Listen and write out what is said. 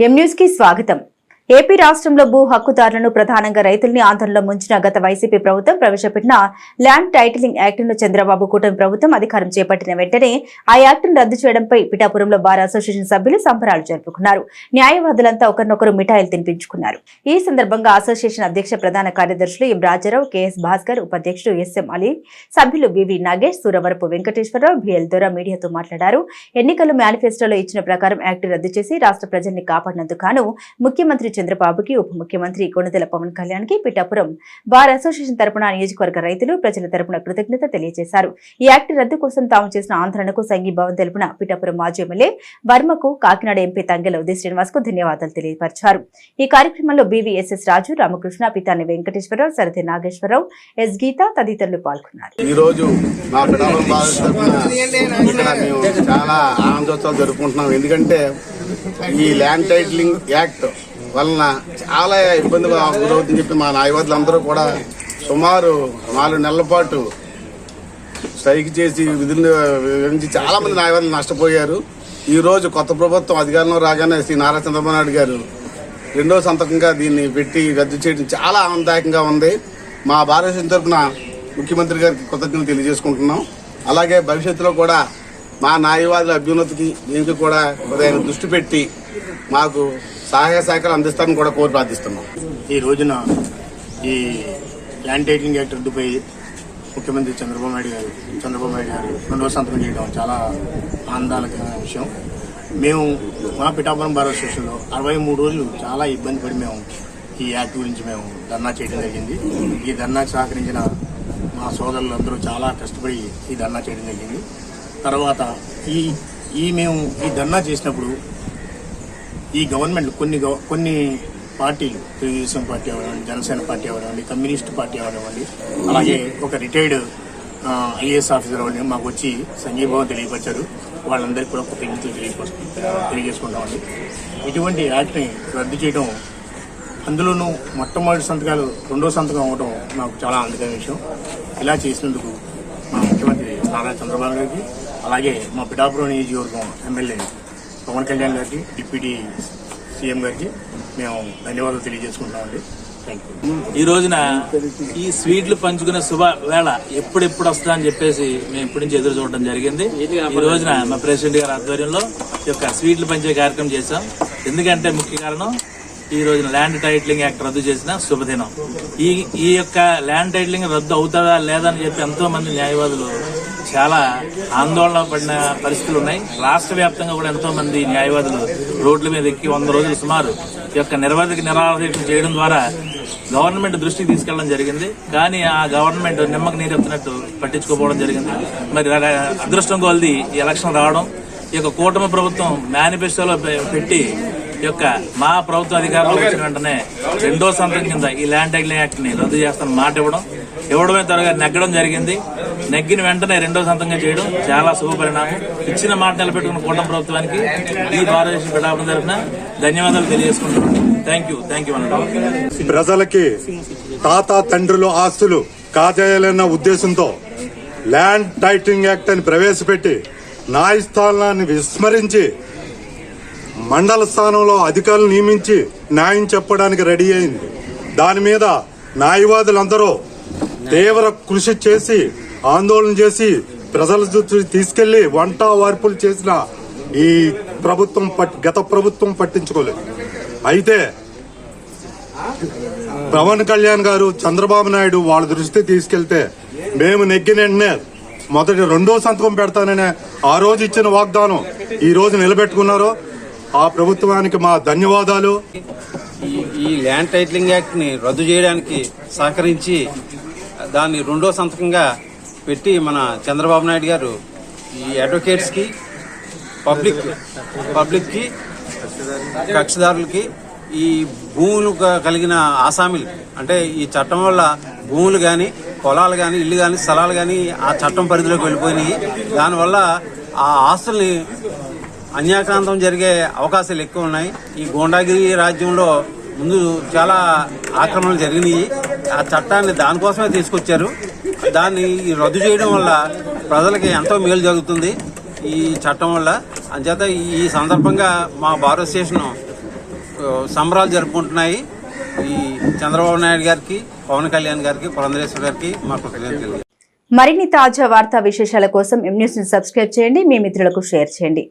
ఎం న్యూస్కి స్వాగతం. ఏపీ రాష్ట్రంలో భూ హక్కుదారులను ప్రధానంగా రైతుల్ని ఆందోళనలో ముంచిన గత వైసీపీ ప్రభుత్వం ప్రవేశపెట్టిన ల్యాండ్ టైటిలింగ్ యాక్టును చంద్రబాబు కూటమి ప్రభుత్వం అధికారం చేపట్టిన వెంటనే ఆ యాక్టును రద్దు చేయడంపై పిఠాపురంలో బార్ అసోసియేషన్ సభ్యులు సంబరాలు జరుపుకున్నారు. న్యాయవాదులంతా ఒకరినొకరు మిఠాయిలు తినిపించుకున్నారు. ఈ సందర్భంగా అసోసియేషన్ అధ్యక్ష ప్రధాన కార్యదర్శులు ఎం రాజారావు కెఎస్ భాస్కర్ ఉపాధ్యక్షుడు ఎస్ఎం అలీ సభ్యులు వివి నాగేష్ సూరవరపు వెంకటేశ్వరరావు బిఎల్ దొర మీడియాతో మాట్లాడారు. ఎన్నికల మేనిఫెస్టోలో ఇచ్చిన ప్రకారం యాక్ట్ రద్దు చేసి రాష్ట్ర ప్రజల్ని కాపాడినందుకు గాను ముఖ్యమంత్రి చంద్రబాబుకి ఉప ముఖ్యమంత్రి కొణిదెల పవన్ కళ్యాణ్కి పిఠాపురం బార్ అసోసియేషన్ తరపున నియోజకవర్గ రైతులు ప్రజల తరపున కృతజ్ఞత తెలియజేశారు. ఈ యాక్ట్ రద్దు కోసం తాము చేసిన ఆందోళనకు సంఘీభావం తెలిపిన పిఠాపురం మాజీ ఎమ్మెల్యే వర్మకు కాకినాడ ఎంపీ తంగెల ఉదయ శ్రీనివాస్కు ధన్యవాదాలు తెలియపరిచారు. ఈ కార్యక్రమంలో బీవీఎస్ఎస్ రాజు రామకృష్ణ పితాని వెంకటేశ్వరరావు సరథి నాగేశ్వరరావు ఎస్ గీత తదితరులు పాల్గొన్నారు. ఈ రోజు మా మేము చాలా ఆనందోత్సవాలు జరుపుకుంటున్నాం. ఎందుకంటే ఈ ల్యాండ్ టైటిలింగ్ యాక్ట్ వలన చాలా ఇబ్బంది గురవుతుందని చెప్పి మా న్యాయవాదులందరూ కూడా సుమారు నాలుగు నెలల పాటు స్ట్రైక్ చేసి విధులు వివరించి చాలామంది న్యాయవాదులు నష్టపోయారు. ఈరోజు కొత్త ప్రభుత్వం అధికారంలో రాగానే శ్రీ నారా చంద్రబాబు నాయుడు గారు రెండో సంతకంగా దీన్ని పెట్టి రద్దు చేయడం చాలా ఆనందదాయకంగా ఉంది. మా భారతదేశం తరఫున ముఖ్యమంత్రి గారికి కృతజ్ఞతలు తెలియజేసుకుంటున్నాం. అలాగే భవిష్యత్తులో కూడా మా న్యాయవాదుల అభ్యున్నతికి దీనికి కూడా ఉదయం దృష్టి పెట్టి మాకు సహాయ శాఖలు అందిస్తారని కూడా కోరి ప్రార్థిస్తున్నాం. ఈ రోజున ఈ ల్యాండ్ టేకింగ్ యాక్ట్ రద్దుపై ముఖ్యమంత్రి చంద్రబాబు నాయుడు గారు చంద్రబాబు నాయుడు గారు రెండవ సంతకం చేయడం చాలా ఆనందాలకరమైన విషయం. మేము మా పిఠాపురం బార్ అసోసియేషన్లో అరవై మూడు రోజులు చాలా ఇబ్బంది పడి మేము ఈ యాక్ట్ గురించి మేము ధర్నా చేయడం జరిగింది. ఈ ధర్నాకు సహకరించిన మా సోదరులు అందరూ చాలా కష్టపడి ఈ ధర్నా చేయడం జరిగింది. తర్వాత ఈ ఈ మేము ఈ ధర్నా చేసినప్పుడు ఈ గవర్నమెంట్ కొన్ని గవ- కొన్ని పార్టీలు తెలుగుదేశం పార్టీ అవనివ్వండి జనసేన పార్టీ అవనివ్వండి కమ్యూనిస్ట్ పార్టీ అవనివ్వండి అలాగే ఒక రిటైర్డ్ ఐఏఎస్ ఆఫీసర్ అవనివ్వండి మాకు వచ్చి సంఘీభావం తెలియపరిచారు. వాళ్ళందరికీ కూడా కృతజ్ఞతలు తెలియపరు తెలియజేసుకుంటామండి ఇటువంటి యాక్ట్ని రద్దు చేయడం అందులోనూ మొట్టమొదటి సంతకాలు రెండో సంతకం అవ్వడం నాకు చాలా ఆనందకరమైన విషయం. ఇలా చేసినందుకు మా ముఖ్యమంత్రి నారా చంద్రబాబు గారికి అలాగే మా పిఠాపురం నియోజకవర్గం ఎమ్మెల్యే పవన్ కళ్యాణ్ గారికి డిప్యూటీ సీఎం గారికి మేము ధన్యవాదాలు తెలియజేసుకుంటామండి ఈ రోజున ఈ స్వీట్లు పంచుకునే శుభ వేళ ఎప్పుడెప్పుడు వస్తుందా అని చెప్పేసి మేము ఇప్పటి నుంచి ఎదురు చూడడం జరిగింది. ఈ రోజున మా ప్రెసిడెంట్ గారి ఆధ్వర్యంలో ఈ యొక్క స్వీట్లు పంచే కార్యక్రమం చేశాం. ఎందుకంటే ముఖ్య కారణం ఈ రోజున ల్యాండ్ టైటిలింగ్ యాక్ట్ రద్దు చేసిన శుభదినం. ఈ ఈ యొక్క ల్యాండ్ టైటిలింగ్ రద్దు అవుతుందా లేదని చెప్పి ఎంతో మంది న్యాయవాదులు చాలా ఆందోళన పడిన పరిస్థితులు ఉన్నాయి. రాష్ట్ర వ్యాప్తంగా కూడా ఎంతో మంది న్యాయవాదులు రోడ్ల మీద ఎక్కి వంద రోజులు సుమారు ఈ యొక్క నిర్వాధిక నిరాదీక్ష చేయడం ద్వారా గవర్నమెంట్ దృష్టికి తీసుకెళ్ళడం జరిగింది. కానీ ఆ గవర్నమెంట్ నిమ్మకు నీరెత్తినట్టు పట్టించుకోపోవడం జరిగింది. మరి అదృష్టం కొలది ఈ ఎలక్షన్ రావడం. ఈ యొక్క కూటమి ప్రభుత్వం మేనిఫెస్టోలో పెట్టి ఈ యొక్క మా ప్రభుత్వ అధికారంలో వచ్చిన వెంటనే రెండో సంతకం కింద ఈ ల్యాండ్ టైగ్లింగ్ యాక్ట్ని రద్దు చేస్తాను మాట ఇవ్వడం. ఇవ్వడమే త్వరగా నెగ్గడం జరిగింది. నెగ్గిన వెంటనే రెండో సంతంగా చేయడం చాలా శుభపరిణామం ఇచ్చిన మాట నిలబెట్టుకున్న కూటమి ప్రభుత్వానికి ఈ భారతదేశం పిఠాపురం తరఫున ధన్యవాదాలు తెలియజేసుకుంటున్నాను. థ్యాంక్ యూ థ్యాంక్ యూ ప్రజలకి తాత తండ్రుల ఆస్తులు కాజేయాలన్న ఉద్దేశంతో ల్యాండ్ టైటింగ్ యాక్ట్ అని ప్రవేశపెట్టి న్యాయస్థానాన్ని విస్మరించి మండల స్థానంలో అధికారులు నియమించి న్యాయం చెప్పడానికి రెడీ అయింది. దాని మీద న్యాయవాదులందరూ తీవ్ర కృషి చేసి ఆందోళన చేసి ప్రజల చుట్టూ తీసుకెళ్ళి వంట వార్పులు చేసిన ఈ ప్రభుత్వం పట్- గత ప్రభుత్వం పట్టించుకోలేదు. అయితే పవన్ కళ్యాణ్ గారు చంద్రబాబు నాయుడు వాళ్ళ దృష్టి తీసుకెళ్తే మేము నెగ్గిన వెంటనే మొదటి రెండో సంతకం పెడతాననే ఆ రోజు ఇచ్చిన వాగ్దానం ఈ రోజు నిలబెట్టుకున్నారు ఆ ప్రభుత్వానికి మా ధన్యవాదాలు. ఈ ఈ ల్యాండ్ టైటిలింగ్ యాక్ట్ని రద్దు చేయడానికి సహకరించి దాన్ని రెండో సంతకంగా పెట్టి మన చంద్రబాబు నాయుడు గారు ఈ అడ్వకేట్స్కి పబ్లిక్ పబ్లిక్కి కక్షదారులకి ఈ భూములు కలిగిన ఆసామిలు అంటే ఈ చట్టం వల్ల భూములు కానీ పొలాలు కానీ ఇల్లు కానీ స్థలాలు కానీ ఆ చట్టం పరిధిలోకి వెళ్ళిపోయినాయి. దానివల్ల ఆ ఆస్తుల్ని అన్యాక్రాంతం జరిగే అవకాశాలు ఎక్కువ ఉన్నాయి. ఈ గోండాగిరి రాజ్యంలో ముందు చాలా ఆక్రమణలు జరిగినాయి. ఆ చట్టాన్ని దానికోసమే తీసుకొచ్చారు. దాన్ని ఈ రద్దు చేయడం వల్ల ప్రజలకి ఎంతో మేలు జరుగుతుంది ఈ చట్టం వల్ల. అంచేత ఈ సందర్భంగా మా భారత స్టేషన్ సంబరాలు జరుపుకుంటున్నాయి. ఈ చంద్రబాబు నాయుడు గారికి పవన్ కళ్యాణ్ గారికి పురంధరేశ్వర్ గారికి మా కృతజ్ఞతలు. మరిన్ని తాజా వార్తా విశేషాల కోసం ఎం సబ్స్క్రైబ్ చేయండి. మీ మిత్రులకు షేర్ చేయండి.